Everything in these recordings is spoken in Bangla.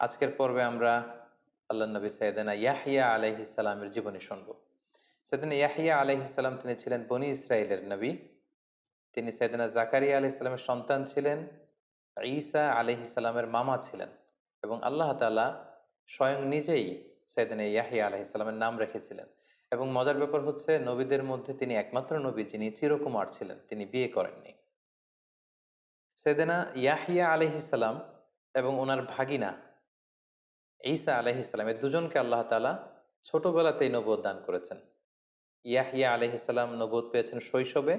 আজকের পর্বে আমরা আল্লাহ নবী সৈয়দানা ইয়াহিয়া আলাইহিসালামের জীবনী শুনব। সৈয়দানা ইয়াহিয়া আলাইহিসাল্লাম তিনি ছিলেন বনি ইসরায়েলের নবী। তিনি সৈয়দানা জাকারিয়া আলাইহিসাল্লামের সন্তান ছিলেন, ঈসা আলাইহিসাল্লামের মামা ছিলেন এবং আল্লাহ তালা স্বয়ং নিজেই সৈয়দানা ইয়াহিয়া আলাইহিসাল্লামের নাম রেখেছিলেন এবং মজার ব্যাপার হচ্ছে নবীদের মধ্যে তিনি একমাত্র নবী যিনি চিরকুমার ছিলেন, তিনি বিয়ে করেননি। সেদেনা ইয়াহিয়া আলহিসাল্লাম এবং ওনার ভাগিনা ঈসা আলহিসাল্লাম এর দুজনকে আল্লাহ তালা ছোটবেলাতেই নবদ দান করেছেন। ইয়াহিয়া আলহিসাল্লাম নবদ পেয়েছেন শৈশবে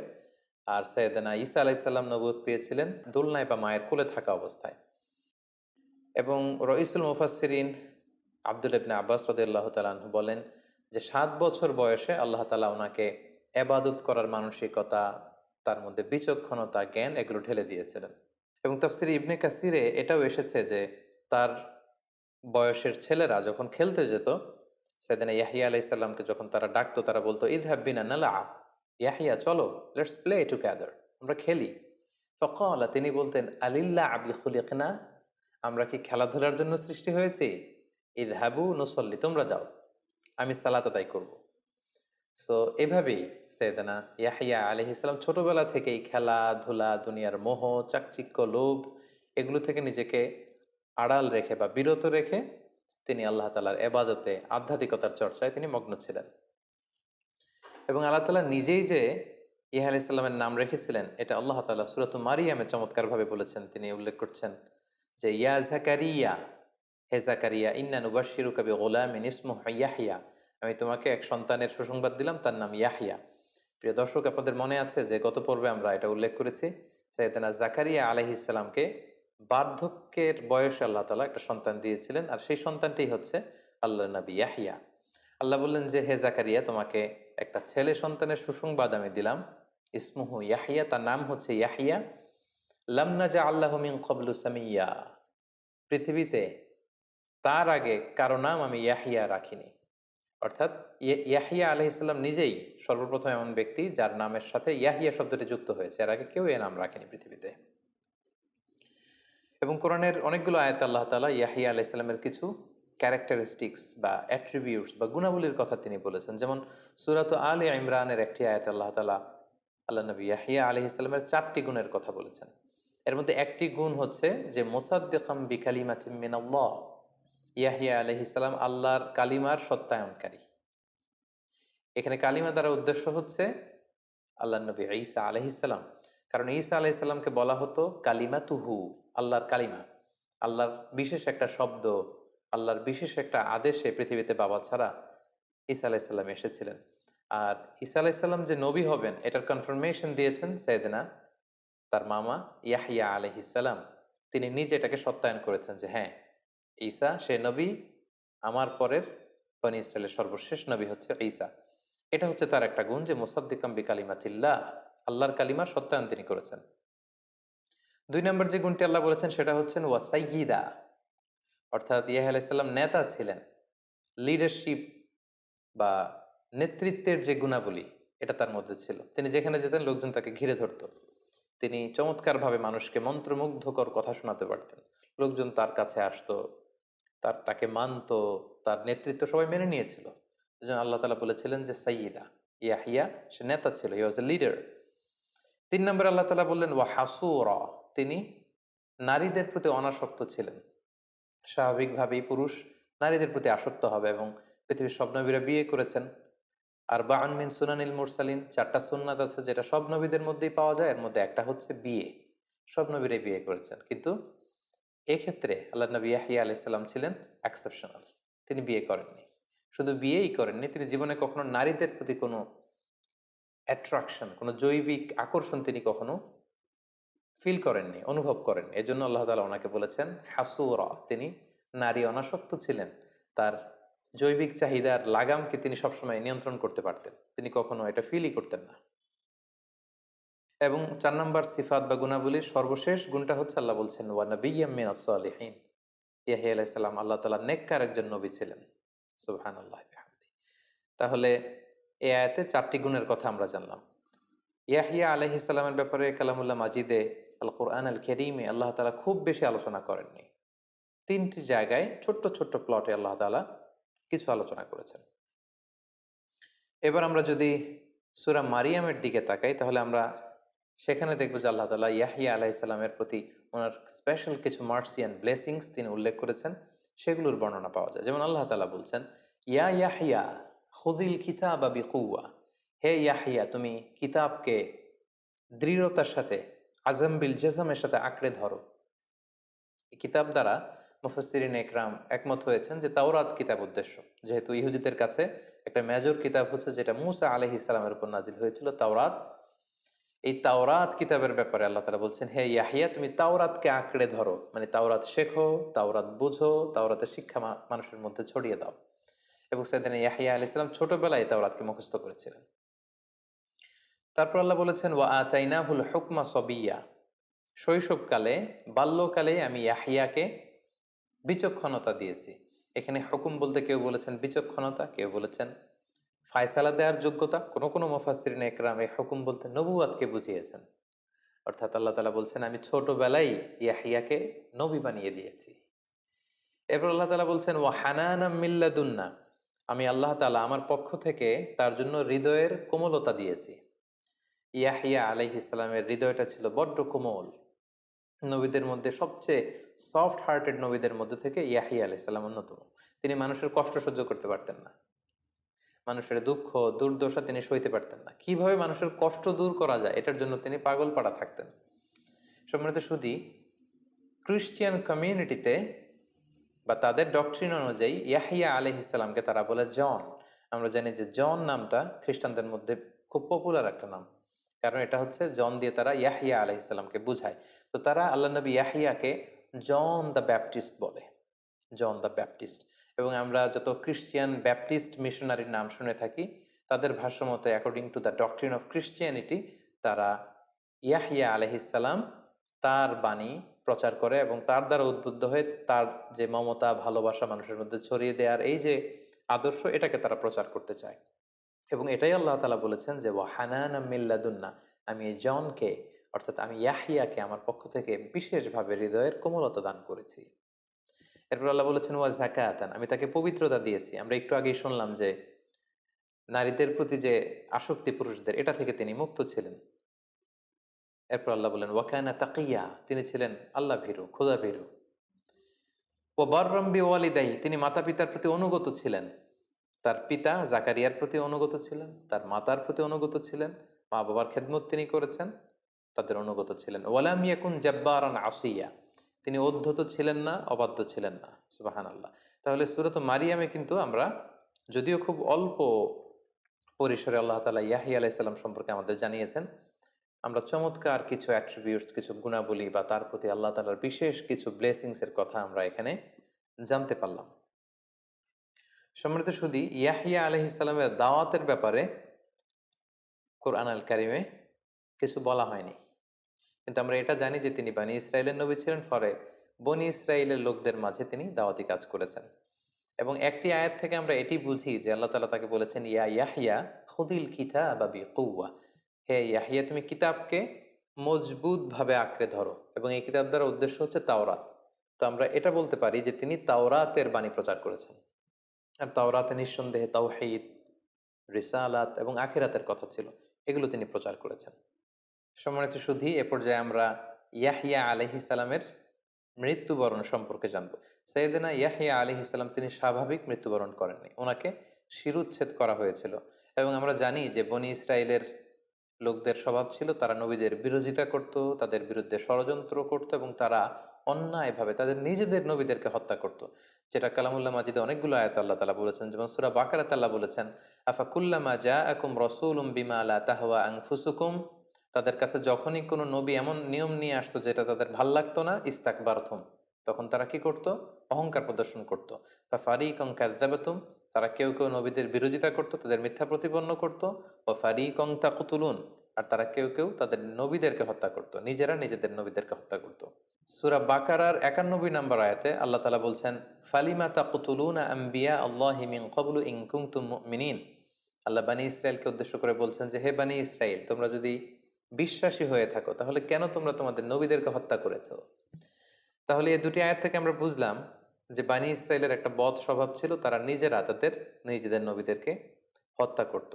আর সৈয়দানা ঈসা আলাইসাল্লাম নবোধ পেয়েছিলেন দোলনায় বা মায়ের কোলে থাকা অবস্থায়। এবং রইসুল মুফাসিরিন আব্দুল ইবনে আব্বাস রদুল্লাহ তালাহ বলেন যে, সাত বছর বয়সে আল্লাহ তালা ওনাকে এবাদত করার মানসিকতা, তার মধ্যে বিচক্ষণতা, জ্ঞান এগুলো ঢেলে দিয়েছিলেন। এবং তফসির ইবনে কাসিরে এটাও এসেছে যে, তার বয়সের ছেলেরা যখন খেলতে যেত, সেদিন ইয়াহিয়া আলাইসাল্লামকে যখন তারা ডাকতো, তারা বলতো ঈদ হাব্বিনা নালা ইয়াহিয়া, চলো লেটস প্লে টুগ্যাদার আমরা খেলি। ফকলা, তিনি বলতেন আলিল্লা আবি খুলিকনা, আমরা কি খেলাধুলার জন্য সৃষ্টি হয়েছি? ঈদ হাবু নসল্লি, তোমরা যাও, আমি সালাত আদায় করব। সো এভাবেই সৈয়দানা ইয়াহিয়া আলহিসাম ছোটবেলা থেকেই খেলাধুলা, দুনিয়ার মোহ, চাকচিক্য, লোভ, এগুলো থেকে নিজেকে আড়াল রেখে বা বিরত রেখে তিনি আল্লাহ তালার এবাদতে, আধ্যাত্মিকতার চর্চায় তিনি মগ্ন ছিলেন। এবং আল্লাহ তালা নিজেই যে ইহা আলাইসাল্লামের নাম রেখেছিলেন, এটা আল্লাহ তালা সুরত মারিয়ামে চমৎকারভাবে বলেছেন। তিনি উল্লেখ করছেন যে, ইয়া জাকারিয়া, হে জাকারিয়া, ইন্না নুবাশিরু কবি গোলামিন ইসমু ইয়াহিয়া আমি তোমাকে এক সন্তানের সুসংবাদ দিলাম, তার নাম ইয়াহিয়া প্রিয় দর্শক, আপনাদের মনে আছে যে গত পর্বে আমরা এটা উল্লেখ করেছি, সৈয়দানা জাকারিয়া আলহিসাল্লামকে বার্ধক্যের বয়সে আল্লাহ তালা একটা সন্তান দিয়েছিলেন, আর সেই সন্তানটি হচ্ছে আল্লাহ নবী ইয়াহিয়া আল্লাহ বললেন যে, হে জাকারিয়া, তোমাকে একটা ছেলে সন্তানের সুসংবাদ আমি দিলাম। ইসমুহু ইয়াহিয়া তার নাম হচ্ছে ইয়াহিয়া লামনা জা আল্লাহ মিন কবলু সামিয়া। পৃথিবীতে তার আগে কারও নাম আমি ইয়াহিয়া রাখিনি। অর্থাৎ ইয়াহিয়া আলহিসাল্লাম নিজেই সর্বপ্রথম এমন ব্যক্তি যার নামের সাথে ইয়াহিয়া শব্দটি যুক্ত হয়েছে। এর আগে কেউ এ নাম রাখেনি পৃথিবীতে। এবং কোরআনের অনেকগুলো আয়াত আল্লাহ তালা ইয়াহিয়া আলাইসাল্লামের কিছু ক্যারেক্টারিস্টিক্স বা অ্যাট্রিবিউটস বা গুণাবলীর কথা তিনি বলেছেন। যেমন সুরাত আলী ইমরানের একটি আয়াত আল্লাহ তালা আল্লাহ নবী ইয়াহিয়া আলি ইসলামের চারটি গুণের কথা বলেছেন। এর মধ্যে একটি গুণ হচ্ছে যে মোসাদ্দেখাম বিকালিমাতিমিন আল্লাহ ইয়াহিয়া আলহিসাল্লাম আল্লাহর কালিমার সত্যায়নকারী। এখানে কালিমা দ্বারা উদ্দেশ্য হচ্ছে আল্লাহ নবী ঈসা আলহিসাল্লাম কারণ ঈসা আলাইসাল্লামকে বলা হতো কালিমা তুহু আল্লাহর কালিমা। আল্লাহর বিশেষ একটা শব্দ, আল্লাহর বিশেষ একটা আদেশে পৃথিবীতে বাবা ছাড়া ঈসা আলাইসাল্লাম এসেছিলেন। আর ঈসা আলাইসাল্লাম যে নবী হবেন, এটার কনফার্মেশন দিয়েছেন সৈয়দিনা তার মামা ইয়াহিয়া আলহিসাল্লাম তিনি নিজে এটাকে সত্যায়ন করেছেন যে হ্যাঁ ঈসা সে নবী, আমার পরের বনি ইসরায়েলের সর্বশেষ নবী হচ্ছে ঈসা। এটা হচ্ছে তার একটা গুণ যে, মুসাদ্দিকাম বি কালিমাতিল্লাহ আল্লাহর কালিমার সত্যায়ন তিনি করেছেন। দুই নম্বর যে গুণটি আল্লাহ বলেছেন সেটা হচ্ছেন ওয়াসাইগিদা অর্থাৎ ইয়াহ আলাইসাল্লাম নেতা ছিলেন। লিডারশিপ বা নেতৃত্বের যে গুণাবলী, এটা তার মধ্যে ছিল। তিনি যেখানে যেতেন, লোকজন তাকে ঘিরে ধরত। তিনি চমৎকারভাবে মানুষকে মন্ত্রমুগ্ধকর কথা শোনাতে পারতেন। লোকজন তার কাছে আসতো, তার, তাকে মানত, তার নেতৃত্ব সবাই মেনে নিয়েছিল। আল্লাহ তালা বলেছিলেন যে সাইয়িদা ইয়াহিয়া, সে নেতা ছিল। He was a leader. তিন নম্বর আল্লাহ তালা বললেন, ওয়া হাসুরা তিনি নারীদের প্রতি অনাসক্ত ছিলেন। স্বাভাবিকভাবেই পুরুষ নারীদের প্রতি আসক্ত হবে এবং পৃথিবীর সব নবীরা বিয়ে করেছেন। আর বা আনমিন সুনানিল মুরসালিন, চারটা সুন্নাত আছে যেটা সব নবীদের মধ্যেই পাওয়া যায়, এর মধ্যে একটা হচ্ছে বিয়ে। সব নবীরাই বিয়ে করেছেন। কিন্তু এক্ষেত্রে আল্লাহ নবী ইয়াহিয়া আলাইসাল্লাম ছিলেন এক্সেপশনাল তিনি বিয়ে করেননি। শুধু বিয়েই করেননি, তিনি জীবনে কখনো নারীদের প্রতি কোনো অ্যাট্রাকশন কোনো জৈবিক আকর্ষণ তিনি কখনো ফিল করেননি, অনুভব করেন এই জন্য আল্লাহ তালা ওনাকে বলেছেন, হাসুরা তিনি নারী অনাসক্ত ছিলেন। তার জৈবিক চাহিদার লাগামকে তিনি সবসময় নিয়ন্ত্রণ করতে পারতেন। তিনি কখনো এটা ফিলই করতেন না। এবং চার নম্বর সিফাত বা গুণাবলীর সর্বশেষ গুণটা হচ্ছে আল্লাহ বলছেন ওয়ানবিয়ামিন আসলিহীন ইয়াহি আলাইসাল্লাম আল্লাহ তালা নেককার একজন নবী ছিলেন। সুবহান আল্লাহ তাহলে এ আয়াতে চারটি গুণের কথা আমরা জানলাম। ইয়াহিয়া আলহিসাল্লামের ব্যাপারে কালামুল্লাহ মাজিদে আল কোরআন আল কেরিমে আল্লাহ তালা খুব বেশি আলোচনা করেননি। তিনটি জায়গায় ছোট্ট ছোট্ট প্লটে আল্লাহ তাআলা কিছু আলোচনা করেছেন। এবার আমরা যদি সূরা মারিয়ামের দিকে তাকাই, তাহলে আমরা সেখানে দেখব যে আল্লাহ তালা ইয়াহিয়া আলাইহিসসালামের প্রতি ওনার স্পেশাল কিছু মার্সি অ্যান্ড ব্লেসিংস তিনি উল্লেখ করেছেন, সেগুলোর বর্ণনা পাওয়া যায়। যেমন আল্লাহ তাআলা বলছেন, ইয়া ইয়াহিয়া খুদিল কিতাবা বিকুয়া হে ইয়াহিয়া, তুমি কিতাবকে দৃঢ়তার সাথে, আজম বিল জেজামের সাথে আঁকড়ে ধরো। এই কিতাব দ্বারা মুফাসসিরিন একরাম একমত হয়েছেন যে তাওরাত কিতাব উদ্দেশ্য। যেহেতু ইহুদিদের কাছে একটা মেজর কিতাব হচ্ছে যেটা মুসা আলহ ইসলামের উপর নাজিল হয়েছিল, তাওরাত। এই তাওরাত কিতাবের ব্যাপারে আল্লাহ তালা বলছেন, হে ইয়াহিয়া, তুমি তাওরাতকে আঁকড়ে ধরো। মানে তাওরাত শেখো, তাওরাত বুঝো, তাওরাতের শিক্ষা মানুষের মধ্যে ছড়িয়ে দাও। এবং সেদিন ইয়াহিয়া আলি ইসলাম ছোটবেলায় তাওরাতকে মুখস্থ করেছিলেন। তারপর আল্লাহ বলেছেন, ওয়া আতাইনাহুল হুকমা সবিয়া। শৈশবকালে, বাল্যকালে আমি ইয়াহিয়াকে বিচক্ষণতা দিয়েছি। এখানে হুকুম বলতে কেউ বলেছেন বিচক্ষণতা, কেউ বলেছেন ফায়সালা দেওয়ার যোগ্যতা। কোনো কোনো মুফাসসিরিন একরাম এই হুকুম বলতে নবুয়াতকে বুঝিয়েছেন। অর্থাৎ আল্লাহ তালা বলছেন, আমি ছোটবেলায় ইয়াহিয়াকে নবী বানিয়ে দিয়েছি। এরপর আল্লাহ তালা বলছেন ও হানানা মিল্লাদুন্না। আমি আল্লাহ তালা আমার পক্ষ থেকে তার জন্য হৃদয়ের কোমলতা দিয়েছি। ইয়াহিয়া আলাইহ ইসলামের হৃদয়টা ছিল বড্ড কোমল। নবীদের মধ্যে সবচেয়ে সফট হার্টেড নবীদের মধ্যে থেকে ইয়াহিয়া আলাইহিস সালাম অন্যতম। তিনি মানুষের কষ্ট সহ্য করতে পারতেন না। মানুষের দুঃখ, দুর্দশা তিনি সইতে পারতেন না। কীভাবে মানুষের কষ্ট দূর করা যায়, এটার জন্য তিনি পাগল পাড়া থাকতেন। সম্মানিত শুধু ক্রিশ্চিয়ান কমিউনিটিতে বা তাদের ডক্ট্রিন অনুযায়ী ইয়াহিয়া আলহিসাল্লামকে তারা বলে জন। আমরা জানি যে জন নামটা খ্রিস্টানদের মধ্যে খুব পপুলার একটা নাম। কারণ এটা হচ্ছে জন দিয়ে তারা ইয়াহিয়া আলহিসাল্লামকে বুঝায়। তো তারা আল্লাহ নবী ইয়াহিয়াকে জন দ্য ব্যাপটিস্ট বলে। John the Baptist. এবং আমরা যত ক্রিশ্চিয়ান ব্যাপটিস্ট মিশনারির নাম শুনে থাকি, তাদের ভাষ্য মতে according to the doctrine of Christianity তারা ইয়াহিয়া আলহিসাল্লাম তার বাণী প্রচার করে এবং তার দ্বারা উদ্বুদ্ধ হয়ে তার যে মমতা, ভালোবাসা মানুষের মধ্যে ছড়িয়ে দেওয়ার এই যে আদর্শ, এটাকে তারা প্রচার করতে চায়। এবং এটাই আল্লাহ তালা বলেছেন যে ও হানান মিল্লাদুন্না আমি এই জনকে অর্থাৎ আমি ইয়াহিয়াকে আমার পক্ষ থেকে বিশেষভাবে হৃদয়ের কোমলতা দান করেছি। এরপর আল্লাহ বলেছেন, ওয়া জাকাতান আমি তাকে পবিত্রতা দিয়েছি আমরা একটু আগেই শুনলাম যে, নারীদের প্রতি যে আসক্তি পুরুষদের, এটা থেকে তিনি মুক্ত ছিলেন। এরপর আল্লাহ বলেন, ওয়াকানা তাকিয়া তিনি ছিলেন আল্লাহ ভীরু, খোদা ভীরু। ও বররম্বি ওয়ালিদাই তিনি মাতা পিতার প্রতি অনুগত ছিলেন। তার পিতা জাকারিয়ার প্রতি অনুগত ছিলেন, তার মাতার প্রতি অনুগত ছিলেন মা বাবার খেদমত তিনি করেছেন, তাদের অনুগত ছিলেন। ওয়ালাম ইয়াকুন জাব্বারান আসিয়া তিনি অধ্যত ছিলেন না, অবাধ্য ছিলেন না। সুবাহান আল্লাহ তাহলে সুরত মারিয়ামে কিন্তু আমরা যদিও খুব অল্প পরিসরে আল্লাহ তালা ইয়াহি আলাইসাল্লাম সম্পর্কে আমাদের জানিয়েছেন আমরা চমৎকার কিছু অ্যাট্রিবিউটস কিছু গুণাবলী বা তার প্রতি আল্লাহ তালার বিশেষ কিছু ব্লেসিংস এর কথা আমরা এখানে জানতে পারলাম। সম্মানিত শুধু ইয়াহিয়া আলহিসাল্লামের দাওয়াতের ব্যাপারে কোরআন আল কারিমে কিছু বলা হয়নি। কিন্তু আমরা এটা জানি যে তিনি বানি ইসরায়েলের নবী ছিলেন, ফলে বনি ইসরায়েলের লোকদের মাঝে তিনি দাওয়াতি কাজ করেছেন। এবং একটি আয়াত থেকে আমরা এটি বুঝি যে আল্লাহ তালা তাকে বলেছেন, ইয়া ইয়াহিয়া খুদিল কিতা বাবি কৌয়া হে ইয়াহিয়া, তুমি কিতাবকে মজবুতভাবে আঁকড়ে ধরো এবং এই কিতাব দ্বারা উদ্দেশ্য হচ্ছে তাওরাত। তো আমরা এটা বলতে পারি যে তিনি তাওরাতের বাণী প্রচার করেছেন। আর তাওরাতে নিঃসন্দেহে তাওহিদ, রিসালাত এবং আখিরাতের কথা ছিল। এগুলো তিনি প্রচার করেছেন। সম্মানিত শুধু এ পর্যায়ে আমরা ইয়াহিয়া আলহি সালামের মৃত্যুবরণ সম্পর্কে জানব। সৈয়দিনা ইয়াহিয়া আলহি সালাম তিনি স্বাভাবিক মৃত্যুবরণ করেননি। ওনাকে শিরুচ্ছেদ করা হয়েছিল। এবং আমরা জানি যে বনি ইসরায়েলের লোকদের স্বভাব ছিল, তারা নবীদের বিরোধিতা করত, তাদের বিরুদ্ধে ষড়যন্ত্র করত এবং তারা অন্যায়ভাবে তাদের নিজেদের নবীদেরকে হত্যা করত। যেটা কালামুল্লাহ মাজিদে অনেকগুলো আয়াত আল্লাহ তালা বলেছেন, যেমন সুরা বাকারাত আল্লাহ বলেছেন, আফা কুল্লামা জা আকুম রসুলুম বিমা আলা তাহওয়া আংফুসুকুম তাদের কাছে যখনই কোনো নবী এমন নিয়ম নিয়ে আসতো যেটা তাদের ভালো লাগতো না ইস্তাক বারথুম তখন তারা কি করত? অহংকার প্রদর্শন করতো। ফারিক কাজাবাতুম তারা কেউ কেউ নবীদের বিরোধিতা করত, তাদের মিথ্যা প্রতিপন্ন করত ও ফারিক অং তাকুতুলুন, আর তারা কেউ কেউ তাদের নবীদেরকে হত্যা করত, নিজেরা নিজেদের নবীদেরকে হত্যা করত। সুরা বাকারার একানব্বই নম্বর আয়াতে আল্লাহ তালা বলছেন, ফালিমা তাকুতুলুন আম্বিয়া আল্লাহ মিন কবলু ইনকুম তুম মিনিন আল্লাহ বানী ইসরায়েলকে উদ্দেশ্য করে বলছেন যে, হে বানী ইসরায়েল তোমরা যদি বিশ্বাসী হয়ে থাকো, তাহলে কেন তোমরা তোমাদের নবীদেরকে হত্যা করেছ? তাহলে এই দুটি আয়াত থেকে আমরা বুঝলাম যে বানি ইসরায়েলের একটা বদ স্বভাব ছিল, তারা নিজেরা তাদের নিজেদের নবীদেরকে হত্যা করত।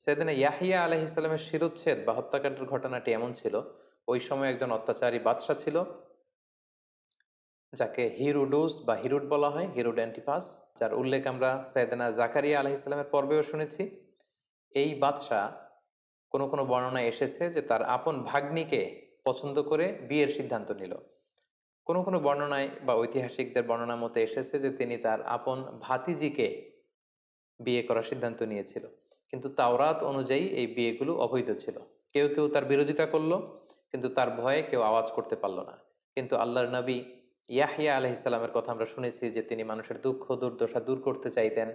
সেদিন ইয়াহিয়া আলহ ইসলামের শিরোচ্ছেদ বা হত্যাকাণ্ডের ঘটনাটি এমন ছিল, ওই সময় একজন অত্যাচারী বাদশা ছিল, যাকে হিরুডুস বা হিরুড বলা হয়, হিরুড অ্যান্টিপাস, যার উল্লেখ আমরা সৈয়দনা জাকারিয়া আলহ ইসলামের পর্বেও শুনেছি। এই বাদশাহ কোনো কোনো বর্ণনায় এসেছে যে তার আপন ভাগ্নিকে পছন্দ করে বিয়ের সিদ্ধান্ত নিল। কোনো কোনো বর্ণনায় বা ঐতিহাসিকদের বর্ণনা মতে এসেছে যে তিনি তার আপন ভাতিজিকে বিয়ে করার সিদ্ধান্ত নিয়েছিল। কিন্তু তাওরাত অনুযায়ী এই বিয়েগুলো অবৈধ ছিল। কেউ কেউ তার বিরোধিতা করল, কিন্তু তার ভয়ে কেউ আওয়াজ করতে পারল না। কিন্তু আল্লাহর নবী ইয়াহিয়া আলহ ইসলামের কথা আমরা শুনেছি যে তিনি মানুষের দুঃখ, দুর্দশা দূর করতে চাইতেন।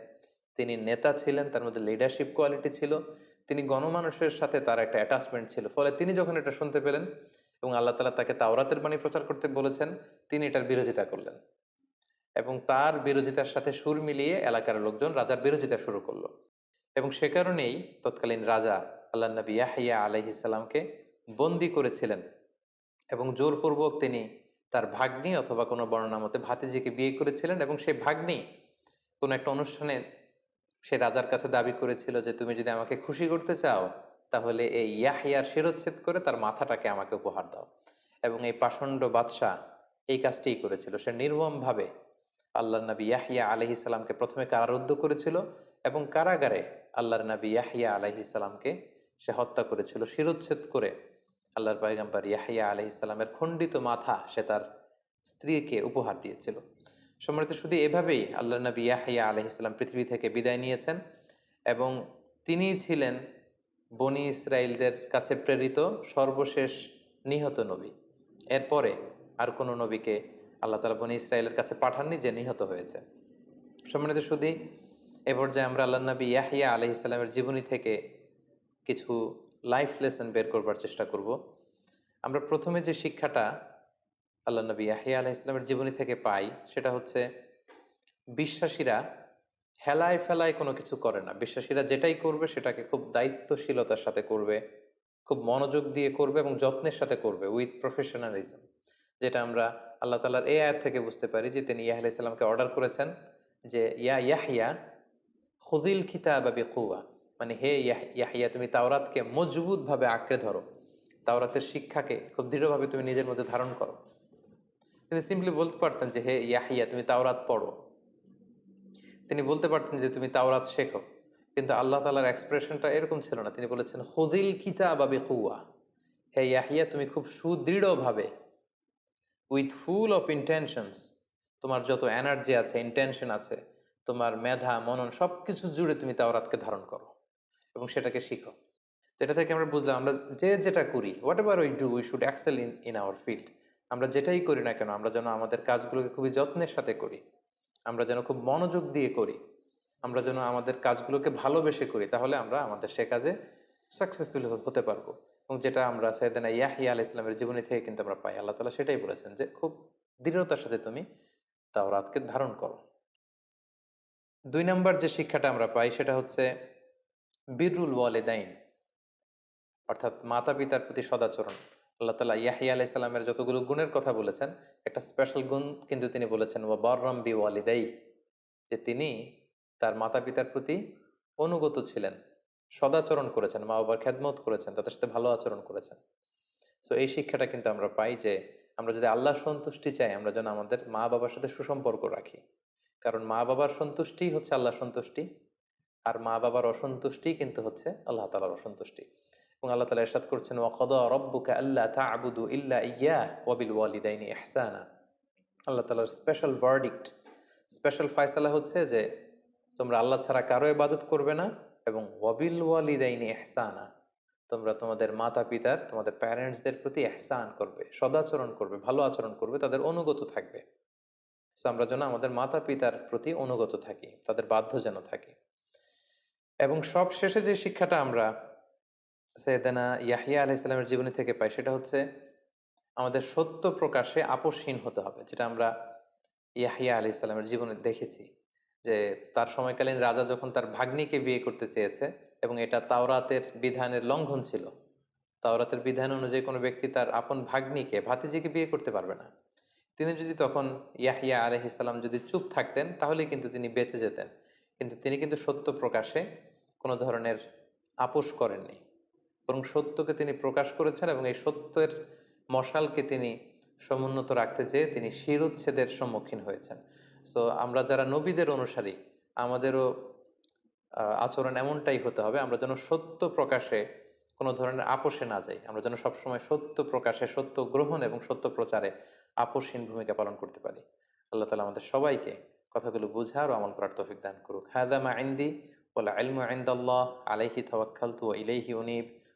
তিনি নেতা ছিলেন, তার মধ্যে লিডারশিপ কোয়ালিটি ছিল। তিনি গণমানুষের সাথে তার একটা অ্যাটাচমেন্ট ছিল। ফলে তিনি যখন এটা শুনতে পেলেন এবং আল্লাহ তালা তাকে তাওরাতের বাণী প্রচার করতে বলেছেন, তিনি এটার বিরোধিতা করলেন। এবং তার বিরোধিতার সাথে সুর মিলিয়ে এলাকার লোকজন রাজার বিরোধিতা শুরু করল। এবং সে কারণেই তৎকালীন রাজা আল্লাহ নবী ইয়াহিয়া আলহিসাল্লামকে বন্দি করেছিলেন। এবং জোরপূর্বক তিনি তার ভাগ্নি অথবা কোনো বর্ণনা মতে ভাতিজিকে বিয়ে করেছিলেন এবং সেই ভাগ্নি কোনো একটা অনুষ্ঠানে সে রাজার কাছে দাবি করেছিল যে, তুমি যদি আমাকে খুশি করতে চাও তাহলে এই ইয়াহিয়ার শিরোচ্ছেদ করে তার মাথাটাকে আমাকে উপহার দাও। এবং এই পাষণ্ড বাদশাহ এই কাজটিই করেছিল। সে নির্মমভাবে আল্লাহ নবী ইয়াহিয়া আলহি আলহিসাল্লামকে প্রথমে কারারুদ্ধ করেছিল এবং কারাগারে আল্লাহর নবী ইয়াহিয়া আলহি আলহিসাল্লামকে সে হত্যা করেছিল। শিরোচ্ছেদ করে আল্লাহর পায়গাম্বার ইয়াহিয়া আলহি আলহিসাল্লামের খণ্ডিত মাথা সে তার স্ত্রীকে উপহার দিয়েছিল। সম্মানিত শুধু এভাবেই আল্লাহ নবী ইয়াহিয়া আলহি আলহিসাল্লাম পৃথিবী থেকে বিদায় নিয়েছেন এবং তিনি ছিলেন বনি ইসরায়েলদের কাছে প্রেরিত সর্বশেষ নিহত নবী। এরপরে আর কোনো নবীকে আল্লাহ তালা বনি ইসরায়েলের কাছে পাঠাননি যে নিহত হয়েছে। সম্মানিত শুধু এ পর্যায়ে আমরা আল্লাহ নবী ইয়াহিয়া আলহ ইসলামের জীবনী থেকে কিছু লাইফ লেসন বের করবার চেষ্টা করব। আমরা প্রথমে যে শিক্ষাটা আল্লাহ নবী ইয়াহিয়া আলহ ইসলামের জীবনী থেকে পাই, সেটা হচ্ছে বিশ্বাসীরা হেলায় ফেলায় কোনো কিছু করে না। বিশ্বাসীরা যেটাই করবে সেটাকে খুব দায়িত্বশীলতার সাথে করবে, খুব মনোযোগ দিয়ে করবে এবং যত্নের সাথে করবে উইথ প্রফেশনালিজম যেটা আমরা আল্লাহ তালার এই আয়াত থেকে বুঝতে পারি যে তিনি ইয়াহ ইসলামকে অর্ডার করেছেন যে, ইয়া ইয়াহিয়া খুদিল খিতা বা বেকুয়া মানে হে ইয়াহিয়া তুমি তাওরাতকে মজবুতভাবে আঁকড়ে ধরো। তাওরাতের শিক্ষাকে খুব দৃঢ়ভাবে তুমি নিজের মধ্যে ধারণ করো। তিনি সিম্পলি বলতে পারতেন যে, হে ইয়াহিয়া তুমি তাওরাত পড়ো। তিনি বলতে পারতেন যে তুমি তাওরাত শেখো। কিন্তু আল্লাহ তালার এক্সপ্রেশনটা এরকম ছিল না। তিনি বলেছেন হুদিল কিতা বা বেকুয়া হে ইয়াহিয়া, তুমি খুব সুদৃঢ়ভাবে উইথ ফুল অফ ইন্টেনশনস তোমার যত এনার্জি আছে ইন্টেনশন আছে, তোমার মেধা, মনন সব কিছু জুড়ে তুমি তাওরাতকে ধারণ করো এবং সেটাকে শিখো। তো এটা থেকে আমরা বুঝলাম, আমরা যে যেটা করি whatever we do we should excel in in our field আমরা যেটাই করি না কেন, আমরা যেন আমাদের কাজগুলোকে খুবই যত্নের সাথে করি। আমরা যেন খুব মনোযোগ দিয়ে করি, আমরা যেন আমাদের কাজগুলোকে ভালোবেসে করি, তাহলে আমরা আমাদের সে কাজে সাকসেসফুল হতে পারব। এবং যেটা আমরা সৈয়দানা ইয়াহিয়া আল ইসলামের জীবনী থেকে কিন্তু আমরা পাই। আল্লাহ তালা সেটাই বলেছেন যে, খুব দৃঢ়তার সাথে তুমি তাওরাতকে ধারণ করো। দুই নম্বর যে শিক্ষাটা আমরা পাই, সেটা হচ্ছে বিরুল ওয়ালেদাইন, অর্থাৎ মাতা পিতার প্রতি সদাচরণ। আল্লাহ তালা ইয়াহিয়া আলাহ ইসলামের যতগুলো গুণের কথা বলেছেন, একটা স্পেশাল গুণ কিন্তু তিনি বলেছেন ও বররম বি ওয়ালিদাই যে তিনি তার মাতা পিতার প্রতি অনুগত ছিলেন, সদাচরণ করেছেন, মা বাবার খেদমত করেছেন, তাদের সাথে ভালো আচরণ করেছেন। সো এই শিক্ষাটা কিন্তু আমরা পাই যে, আমরা যদি আল্লাহ সন্তুষ্টি চাই, আমরা যেন আমাদের মা বাবার সাথে সুসম্পর্ক রাখি। কারণ মা বাবার সন্তুষ্টি হচ্ছে আল্লাহ সন্তুষ্টি, আর মা বাবার অসন্তুষ্টি কিন্তু হচ্ছে আল্লাহ তালার অসন্তুষ্টি। এবং আল্লাহ তালা এরশাদ করছেন, ওয়াকদ রব্বুকা আল্লাহ তা'বুদু ইল্লা ইয়া ওয়াবিল ওয়ালিদাইনি ইহসানা। আল্লাহ তালার স্পেশাল ভার্ডিক্ট স্পেশাল ফয়সালা হচ্ছে যে, তোমরা আল্লাহ ছাড়া কারও ইবাদত করবে না এবং ওয়াবিল ওয়ালিদাইনি এহসানা তোমরা তোমাদের মাতা পিতার তোমাদের প্যারেন্টসদের প্রতি এহসান করবে, সদাচরণ করবে, ভালো আচরণ করবে, তাদের অনুগত থাকবে। সো আমরা যেন আমাদের মাতা পিতার প্রতি অনুগত থাকি, তাদের বাধ্য যেন থাকি। এবং সব শেষে যে শিক্ষাটা আমরা সৈয়দানা ইয়াহিয়া আলাহ ইসলামের জীবনী থেকে পাই, সেটা হচ্ছে আমাদের সত্য প্রকাশে আপোষহীন হতে হবে, যেটা আমরা ইয়াহিয়া আলি ইসলামের জীবনে দেখেছি। যে তার সময়কালীন রাজা যখন তার ভাগ্নিকে বিয়ে করতে চেয়েছে এবং এটা তাওরাতের বিধানের লঙ্ঘন ছিল, তাওরাতের বিধান অনুযায়ী কোনো ব্যক্তি তার আপন ভাগ্নিকে, ভাতিজিকে বিয়ে করতে পারবে না। তিনি যদি তখন ইয়াহিয়া আলহিসাল্লাম যদি চুপ থাকতেন তাহলে কিন্তু তিনি বেঁচে যেতেন। কিন্তু তিনি কিন্তু সত্য প্রকাশে কোনো ধরনের আপোষ করেননি। বরং সত্যকে তিনি প্রকাশ করেছেন এবং এই সত্যের মশালকে তিনি সমুন্নত রাখতে চেয়ে তিনি শিরোচ্ছেদের সম্মুখীন হয়েছেন। সো আমরা যারা নবীদের অনুসারী, আমাদেরও আচরণ এমনটাই হতে হবে, আমরা যেন সত্য প্রকাশে কোনো ধরনের আপোষে না যাই। আমরা যেন সবসময় সত্য প্রকাশে, সত্য গ্রহণ এবং সত্য প্রচারে আপোষহীন ভূমিকা পালন করতে পারি। আল্লাহ তালা আমাদের সবাইকে কথাগুলো বোঝার ও আমল করার তৌফিক দান করুক। হাদা মা আইন্দি ওলা আলমু আইন্দাল্লাহ আলাইহি তাওয়াক্কালতু ওয়া ইলাইহি উনীব।